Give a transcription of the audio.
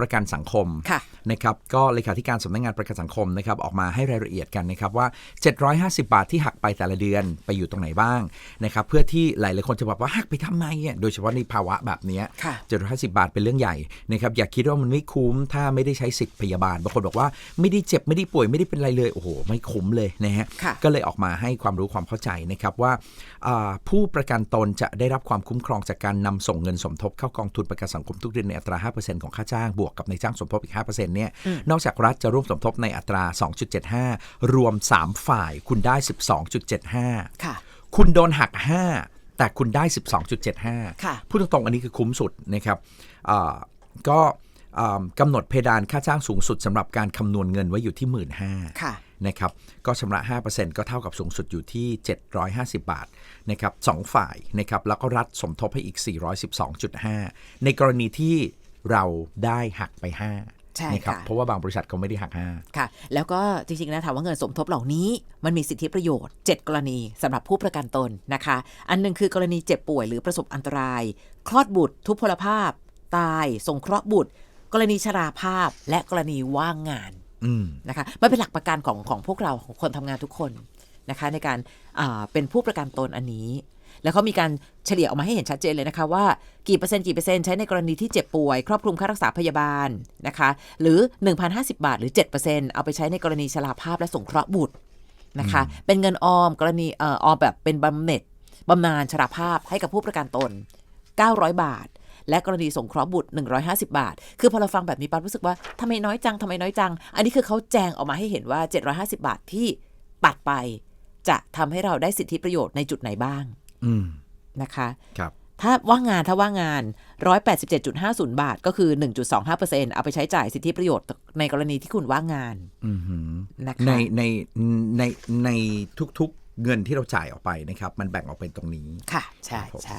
ประกันสังคมค่ะนะครับก็เลขาธิการสำนักงานประกันสังคมนะครับออกมาให้รายละเอียดกันนะครับว่า 750 บาทที่หักไปแต่ละเดือนไปอยู่ตรงไหนบ้างนะครับเพื่อที่หลายๆคนจะบอกว่าหักไปทำไมอะโดยเฉพาะในภาวะแบบเนี้ยค่ะ750 บาทเป็นเรื่องใหญ่นะครับอย่าคิดว่ามันไม่คุ้มถ้าไม่ได้ใช้สิทธิ์พยาบาลบางคนบอกว่าไม่ได้เจ็บไม่ได้ป่วยไม่ได้เป็นอะไรเลยโอ้โหไม่คุ้มเลยนะฮะค่ะก็เลยออกมาให้ความรู้ความเข้าใจนะครับว่าอ่าผู้ประกันตนจะได้รับความคุ้มครองจากการนำส่งเงินสมทบเข้ากองทุนประกันสังคมทุกเดือนในอัตรา 5%ของค่าจ้างบวกกับในายจ้างสมทบอีก 5%เนี่ยนอกจากรัฐจะร่วมสมทบในอัตรา 2.75 รวม 3 ฝ่ายคุณได้ 12.75 ค่ะ คุณโดนหัก 5 แต่คุณได้ 12.75ค่ะพูดตรงๆ อันนี้คือคุ้มสุดนะครับอ่าก็อ่ากำหนดเพดานค่าจ้างสูงสุดสำหรับการคำนวณเงินไว้อยู่ที่ 1 5ื่นค่ะนะครับก็ชำระ 5%ก็เท่ากับสูงสุดอยู่ที่ 750 บาทนะครับสองฝ่ายนะครับแล้วก็รัฐสมทบให้อีก 412.5 ในกรณีที่ เราได้หักไป 5 ใช่นะครับค่ะเพราะว่าบางบริษัทเขาไม่ได้หัก 5 ค่ะ แล้วก็จริงๆนะถามว่าเงินสมทบเหล่านี้ มันมีสิทธิประโยชน์ 7 กรณีสำหรับผู้ประกันตนนะคะ อันหนึงคือกรณีเจ็บป่วยหรือประสบอันตราย คลอดบุตร ทุพพลภาพ ตายสงเคราะห์บุตร กรณีชราภาพและกรณีว่างงานอืมนะคะมันเป็นหลักประกันของของพวกเราของคนทำงานทุกคนนะคะ ในการอ่าเป็นผู้ประกันตนอันนี้ แล้วเขามีการเฉลี่ยออกมาให้เห็นชัดเจนเลยนะคะว่ากี่เปอร์เซ็นต์กี่เปอร์เซ็นต์ใช้ในกรณีที่เจ็บป่วย ครอบคลุมค่ารักษาพยาบาลนะคะ หรือ 1,050 บาท หรือ 7%เอาไปใช้ในกรณีชราภาพและสงเคราะห์บุตรนะคะ เป็นเงินออมกรณีเอ่อออมแบบเป็นบำเหน็จบำนาญชราภาพให้กับผู้ประกันตน 900 บาท และกรณีสงเคราะห์บุตร 150 บาท คือพอเราฟังแบบนี้ปั๊บรู้สึกว่าทำไมน้อยจังทำไมน้อยจัง อันนี้คือเขาแจงออกมาให้เห็นว่า 750 บาทที่ปัดไป จะทำให้เราได้สิทธิประโยชน์ในจุดไหนบ้างอืม นะคะครับถ้าว่างงานถ้าว่างงาน 187.50 บาทก็คือ 1.25%เอาไปใช้จ่ายสิทธิประโยชน์ในกรณีที่คุณว่างงานอือหือนะคะในในในในทุกๆเงินที่เราจ่ายออกไปนะครับ มันแบ่งออกเป็นตรงนี้ ค่ะ ใช่ครับผมใช่